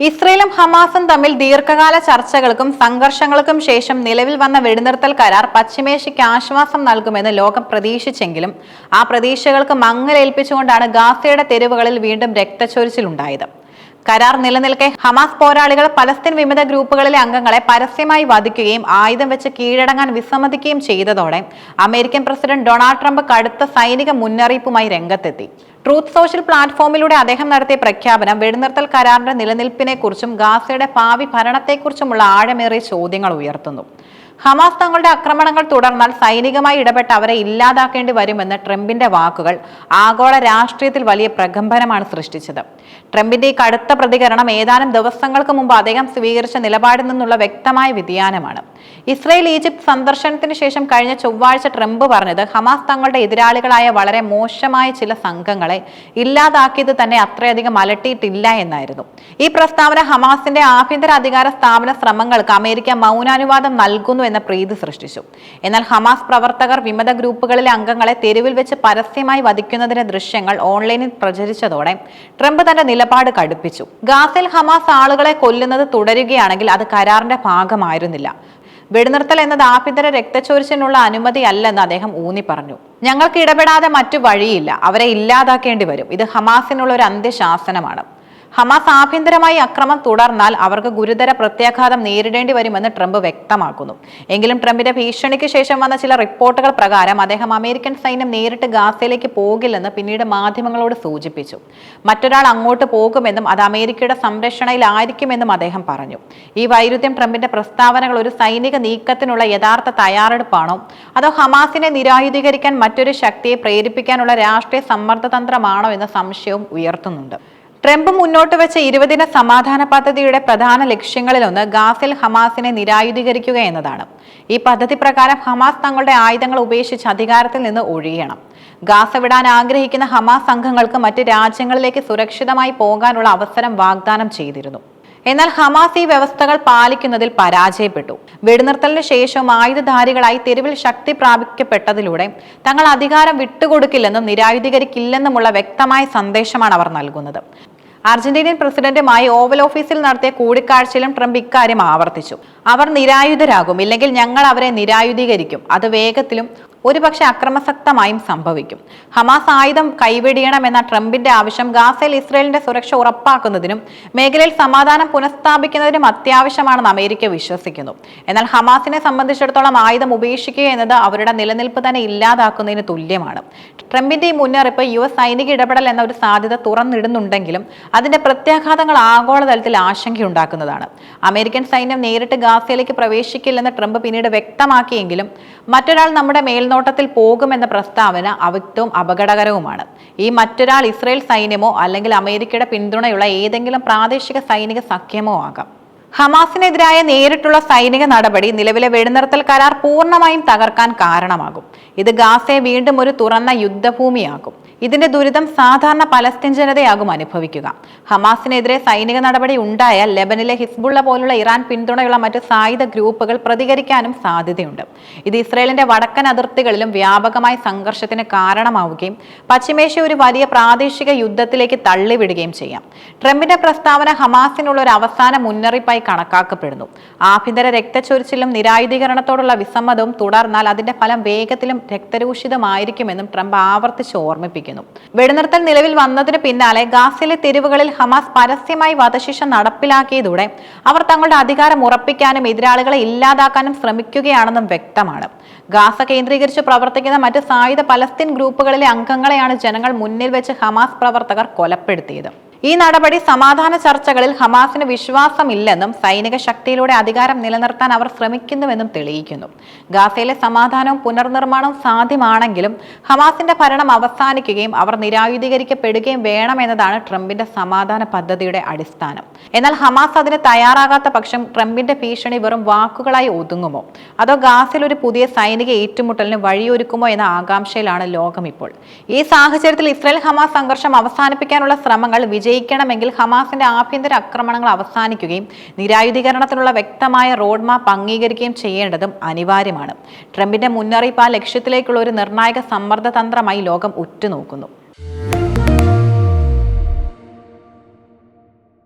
ഇസ്രയേലും ഹമാസും തമ്മിൽ ദീർഘകാല ചർച്ചകൾക്കും സംഘർഷങ്ങൾക്കും ശേഷം നിലവിൽ വന്ന വെടിനിർത്തൽ കരാർ പശ്ചിമേഷ്യയ്ക്ക് ആശ്വാസം നൽകുമെന്ന് ലോകം പ്രതീക്ഷിച്ചെങ്കിലും ആ പ്രതീക്ഷകൾക്ക് മങ്ങലേൽപ്പിച്ചുകൊണ്ടാണ് ഗാസയുടെ തെരുവുകളിൽ വീണ്ടും രക്തച്ചൊരിച്ചിലുണ്ടായത്. കരാർ നിലനിൽക്കെ ഹമാസ് പോരാളികൾ പലസ്തീൻ വിമത ഗ്രൂപ്പുകളിലെ അംഗങ്ങളെ പരസ്യമായി വധിക്കുകയും ആയുധം വെച്ച് കീഴടങ്ങാൻ വിസമ്മതിക്കുകയും ചെയ്തതോടെ അമേരിക്കൻ പ്രസിഡന്റ് ഡൊണാൾഡ് ട്രംപ് കടുത്ത സൈനിക മുന്നറിയിപ്പുമായി രംഗത്തെത്തി. ട്രൂത്ത് സോഷ്യൽ പ്ലാറ്റ്ഫോമിലൂടെ അദ്ദേഹം നടത്തിയ പ്രഖ്യാപനം വെടിനിർത്തൽ കരാറിന്റെ നിലനിൽപ്പിനെക്കുറിച്ചും ഗാസയുടെ ഭാവി ഭരണത്തെക്കുറിച്ചുമുള്ള ആഴമേറിയ ചോദ്യങ്ങൾ ഉയർത്തുന്നു. ഹമാസ് തങ്ങളുടെ ആക്രമണങ്ങൾ തുടർന്നാൽ സൈനികമായി ഇടപെട്ട് അവരെ ഇല്ലാതാക്കേണ്ടി വരുമെന്ന് ട്രംപിന്റെ വാക്കുകൾ ആഗോള രാഷ്ട്രീയത്തിൽ വലിയ പ്രകമ്പനമാണ് സൃഷ്ടിച്ചത്. ട്രംപിന്റെ ഈ കടുത്ത പ്രതികരണം ഏതാനും ദിവസങ്ങൾക്ക് മുമ്പ് അദ്ദേഹം സ്വീകരിച്ച നിലപാടിൽ നിന്നുള്ള വ്യക്തമായ വ്യതിയാനമാണ്. ഇസ്രയേൽ ഈജിപ്ത് സന്ദർശനത്തിന് ശേഷം കഴിഞ്ഞ ചൊവ്വാഴ്ച ട്രംപ് പറഞ്ഞത് ഹമാസ് തങ്ങളുടെ എതിരാളികളായ വളരെ മോശമായ ചില സംഘങ്ങളെ ഇല്ലാതാക്കിയത് തന്നെ അത്രയധികം അലട്ടിയിട്ടില്ല എന്നായിരുന്നു. ഈ പ്രസ്താവന ഹമാസിന്റെ ആഭ്യന്തര അധികാര സ്ഥാപന ശ്രമങ്ങൾക്ക് അമേരിക്ക മൗനാനുവാദം നൽകുന്നു എന്ന പ്രീതി സൃഷ്ടിച്ചു. എന്നാൽ ഹമാസ് പ്രവർത്തകർ വിമത ഗ്രൂപ്പുകളിലെ അംഗങ്ങളെ തെരുവിൽ വെച്ച് പരസ്യമായി വധിക്കുന്നതിന് ദൃശ്യങ്ങൾ ഓൺലൈനിൽ പ്രചരിച്ചതോടെ ട്രംപ് തന്റെ നിലപാട് കടുപ്പിച്ചു. ഗാസയിൽ ഹമാസ് ആളുകളെ കൊല്ലുന്നത് തുടരുകയാണെങ്കിൽ അത് കരാറിന്റെ ഭാഗമായിരുന്നില്ല. വെടിനിർത്തൽ എന്നത് ആഭ്യന്തര രക്തച്ചൊരിച്ചിനുള്ള അനുമതി അല്ലെന്ന് അദ്ദേഹം ഊന്നി പറഞ്ഞു. ഞങ്ങൾക്ക് ഇടപെടാതെ മറ്റു വഴിയില്ല. അവരെ ഇല്ലാതാക്കേണ്ടി വരും. ഇത് ഹമാസിനുള്ള ഒരു അന്ത്യശാസനമാണ്. ഹമാസ് ആഭ്യന്തരമായി അക്രമം തുടർന്നാൽ അവർക്ക് ഗുരുതര പ്രത്യാഘാതം നേരിടേണ്ടി വരുമെന്ന് ട്രംപ് വ്യക്തമാക്കുന്നു. എങ്കിലും ട്രംപിന്റെ ഭീഷണിക്ക് ശേഷം വന്ന ചില റിപ്പോർട്ടുകൾ പ്രകാരം അദ്ദേഹം അമേരിക്കൻ സൈന്യം നേരിട്ട് ഗാസയിലേക്ക് പോകില്ലെന്ന് പിന്നീട് മാധ്യമങ്ങളോട് സൂചിപ്പിച്ചു. മറ്റൊരാൾ അങ്ങോട്ട് പോകുമെന്നും അത് അമേരിക്കയുടെ സംരക്ഷണയിലായിരിക്കുമെന്നും അദ്ദേഹം പറഞ്ഞു. ഈ വൈരുദ്ധ്യം ട്രംപിന്റെ പ്രസ്താവനകൾ ഒരു സൈനിക നീക്കത്തിനുള്ള യഥാർത്ഥ തയ്യാറെടുപ്പാണോ? അതോ ഹമാസിനെ നിരായുധീകരിക്കാൻ മറ്റൊരു ശക്തിയെ പ്രേരിപ്പിക്കാനുള്ള രാഷ്ട്രീയ സമ്മർദ്ദതന്ത്രമാണോ എന്ന സംശയവും ഉയർത്തുന്നുണ്ട്. ട്രംപ് മുന്നോട്ട് വെച്ച ഇരുപതിന സമാധാന പദ്ധതിയുടെ പ്രധാന ലക്ഷ്യങ്ങളിലൊന്ന് ഗാസിൽ ഹമാസിനെ നിരായുധീകരിക്കുക എന്നതാണ്. ഈ പദ്ധതി പ്രകാരം ഹമാസ് തങ്ങളുടെ ആയുധങ്ങൾ ഉപേക്ഷിച്ച് അധികാരത്തിൽ നിന്ന് ഒഴിയണം. ഗാസ വിടാൻ ആഗ്രഹിക്കുന്ന ഹമാസ് സംഘങ്ങൾക്ക് മറ്റ് രാജ്യങ്ങളിലേക്ക് സുരക്ഷിതമായി പോകാനുള്ള അവസരം വാഗ്ദാനം ചെയ്തിരുന്നു. എന്നാൽ ഹമാസ് ഈ വ്യവസ്ഥകൾ പാലിക്കുന്നതിൽ പരാജയപ്പെട്ടു. വെടിനിർത്തലിന് ശേഷം ആയുധധാരികളായി തെരുവിൽ ശക്തി പ്രാപിക്കപ്പെട്ടതിലൂടെ തങ്ങൾ അധികാരം വിട്ടുകൊടുക്കില്ലെന്നും നിരായുധീകരിക്കില്ലെന്നുമുള്ള വ്യക്തമായ സന്ദേശമാണ് അവർ നൽകുന്നത്. അർജന്റീനിയൻ പ്രസിഡന്റുമായി ഓവൽ ഓഫീസിൽ നടത്തിയ കൂടിക്കാഴ്ചയിലും ട്രംപ് ഇക്കാര്യം ആവർത്തിച്ചു. അവർ നിരായുധരാകും ഇല്ലെങ്കിൽ ഞങ്ങൾ അവരെ നിരായുധീകരിക്കും. അത് വേഗത്തിലും ഒരുപക്ഷെ അക്രമസക്തമായും സംഭവിക്കും. ഹമാസ് ആയുധം കൈവെടിയണമെന്ന ട്രംപിന്റെ ആവശ്യം ഗാസയിൽ ഇസ്രയേലിന്റെ സുരക്ഷ ഉറപ്പാക്കുന്നതിനും മേഖലയിൽ സമാധാനം പുനഃസ്ഥാപിക്കുന്നതിനും അത്യാവശ്യമാണെന്ന് അമേരിക്ക വിശ്വസിക്കുന്നു. എന്നാൽ ഹമാസിനെ സംബന്ധിച്ചിടത്തോളം ആയുധം ഉപേക്ഷിക്കുക എന്നത് അവരുടെ നിലനിൽപ്പ് തന്നെ ഇല്ലാതാക്കുന്നതിന് തുല്യമാണ്. ട്രംപിന്റെ ഈ മുന്നറിയിപ്പ് യു എസ് സൈനിക ഇടപെടൽ എന്ന ഒരു സാധ്യത തുറന്നിടുന്നുണ്ടെങ്കിലും അതിന്റെ പ്രത്യാഘാതങ്ങൾ ആഗോളതലത്തിൽ ആശങ്കയുണ്ടാക്കുന്നതാണ്. അമേരിക്കൻ സൈന്യം നേരിട്ട് ഗാസയിലേക്ക് പ്രവേശിക്കില്ലെന്ന് ട്രംപ് പിന്നീട് വ്യക്തമാക്കിയെങ്കിലും മറ്റൊരാൾ നമ്മുടെ മേൽനോട്ടത്തിൽ പോകുമെന്ന പ്രസ്താവന അവ്യക്തവും അപകടകരവുമാണ്. ഈ മറ്റൊരാൾ ഇസ്രയേൽ സൈന്യമോ അല്ലെങ്കിൽ അമേരിക്കയുടെ പിന്തുണയുള്ള ഏതെങ്കിലും പ്രാദേശിക സൈനിക സഖ്യമോ ആകാം. ഹമാസിനെതിരായ നേരിട്ടുള്ള സൈനിക നടപടി നിലവിലെ വെടിനിർത്തൽ കരാർ പൂർണമായും തകർക്കാൻ കാരണമാകും. ഇത് ഗാസയെ വീണ്ടും ഒരു തുറന്ന യുദ്ധഭൂമിയാകും ഇതിന്റെ ദുരിതം സാധാരണ പലസ്തീൻ ജനതയാകും അനുഭവിക്കുക. ഹമാസിനെതിരെ സൈനിക നടപടി ഉണ്ടായാൽ ലെബനിലെ ഹിസ്ബുള്ള പോലുള്ള ഇറാൻ പിന്തുണയുള്ള മറ്റ് സായുധ ഗ്രൂപ്പുകൾ പ്രതികരിക്കാനും സാധ്യതയുണ്ട്. ഇത് ഇസ്രയേലിന്റെ വടക്കൻ അതിർത്തികളിലും വ്യാപകമായ സംഘർഷത്തിന് കാരണമാവുകയും പശ്ചിമേഷ്യ ഒരു വലിയ പ്രാദേശിക യുദ്ധത്തിലേക്ക് തള്ളിവിടുകയും ചെയ്യാം. ട്രംപിന്റെ പ്രസ്താവന ഹമാസിനുള്ള ഒരു അവസാന മുന്നറിയിപ്പായി കണക്കാക്കപ്പെടുന്നു. ആഭ്യന്തര രക്തച്ചൊരിച്ചിലും നിരായുധീകരണത്തോടുള്ള വിസമ്മതവും തുടർന്നാൽ അതിന്റെ ഫലം വേഗത്തിലും രക്തരൂഷിതമായിരിക്കുമെന്നും ട്രംപ് ആവർത്തിച്ച് ഓർമ്മിപ്പിക്കുന്നു. വെടിനിർത്തൽ നിലവിൽ വന്നതിന് പിന്നാലെ ഗാസിലെ തെരുവുകളിൽ ഹമാസ് പരസ്യമായി വധശിക്ഷ നടപ്പിലാക്കിയതോടെ അവർ തങ്ങളുടെ അധികാരം ഉറപ്പിക്കാനും എതിരാളികളെ ഇല്ലാതാക്കാനും ശ്രമിക്കുകയാണെന്നും വ്യക്തമാണ്. ഗാസ കേന്ദ്രീകരിച്ച് പ്രവർത്തിക്കുന്ന മറ്റ് സായുധ പലസ്തീൻ ഗ്രൂപ്പുകളിലെ അംഗങ്ങളെയാണ് ജനങ്ങൾ മുന്നിൽ വെച്ച് ഹമാസ് പ്രവർത്തകർ കൊലപ്പെടുത്തിയത്. ഈ നടപടി സമാധാന ചർച്ചകളിൽ ഹമാസിന് വിശ്വാസമില്ലെന്നും സൈനിക ശക്തിയിലൂടെ അധികാരം നിലനിർത്താൻ അവർ ശ്രമിക്കുന്നുവെന്നും തെളിയിക്കുന്നു. ഗാസയിലെ സമാധാനവും പുനർനിർമ്മാണവും സാധ്യമാണെങ്കിലും ഹമാസിന്റെ ഭരണം അവസാനിക്കുകയും അവർ നിരായുധീകരിക്കപ്പെടുകയും വേണമെന്നതാണ് ട്രംപിന്റെ സമാധാന പദ്ധതിയുടെ അടിസ്ഥാനം. എന്നാൽ ഹമാസ് അതിന് തയ്യാറാകാത്ത പക്ഷം ട്രംപിന്റെ ഭീഷണി വെറും വാക്കുകളായി ഒതുങ്ങുമോ? അതോ ഗാസയിൽ ഒരു പുതിയ സൈനിക ഏറ്റുമുട്ടലിന് വഴിയൊരുക്കുമോ എന്ന ആകാംക്ഷയിലാണ് ലോകം ഇപ്പോൾ ഈ സാഹചര്യത്തിൽ ഇസ്രായേൽ ഹമാസ് സംഘർഷം അവസാനിപ്പിക്കാനുള്ള ശ്രമങ്ങൾ വിജയിക്കണമെങ്കിൽ ഹമാസിന്റെ ആഭ്യന്തര ആക്രമണങ്ങൾ അവസാനിക്കുകയും നിരായുധീകരണത്തിനുള്ള വ്യക്തമായ റോഡ് മാപ്പ് അംഗീകരിക്കുകയും ചെയ്യേണ്ടതും അനിവാര്യമാണ്. ട്രംപിന്റെ മുന്നറിയിപ്പ് ആ ലക്ഷ്യത്തിലേക്കുള്ള ഒരു നിർണായക സമ്മർദ്ദതന്ത്രമായി ലോകം ഉറ്റുനോക്കുന്നു.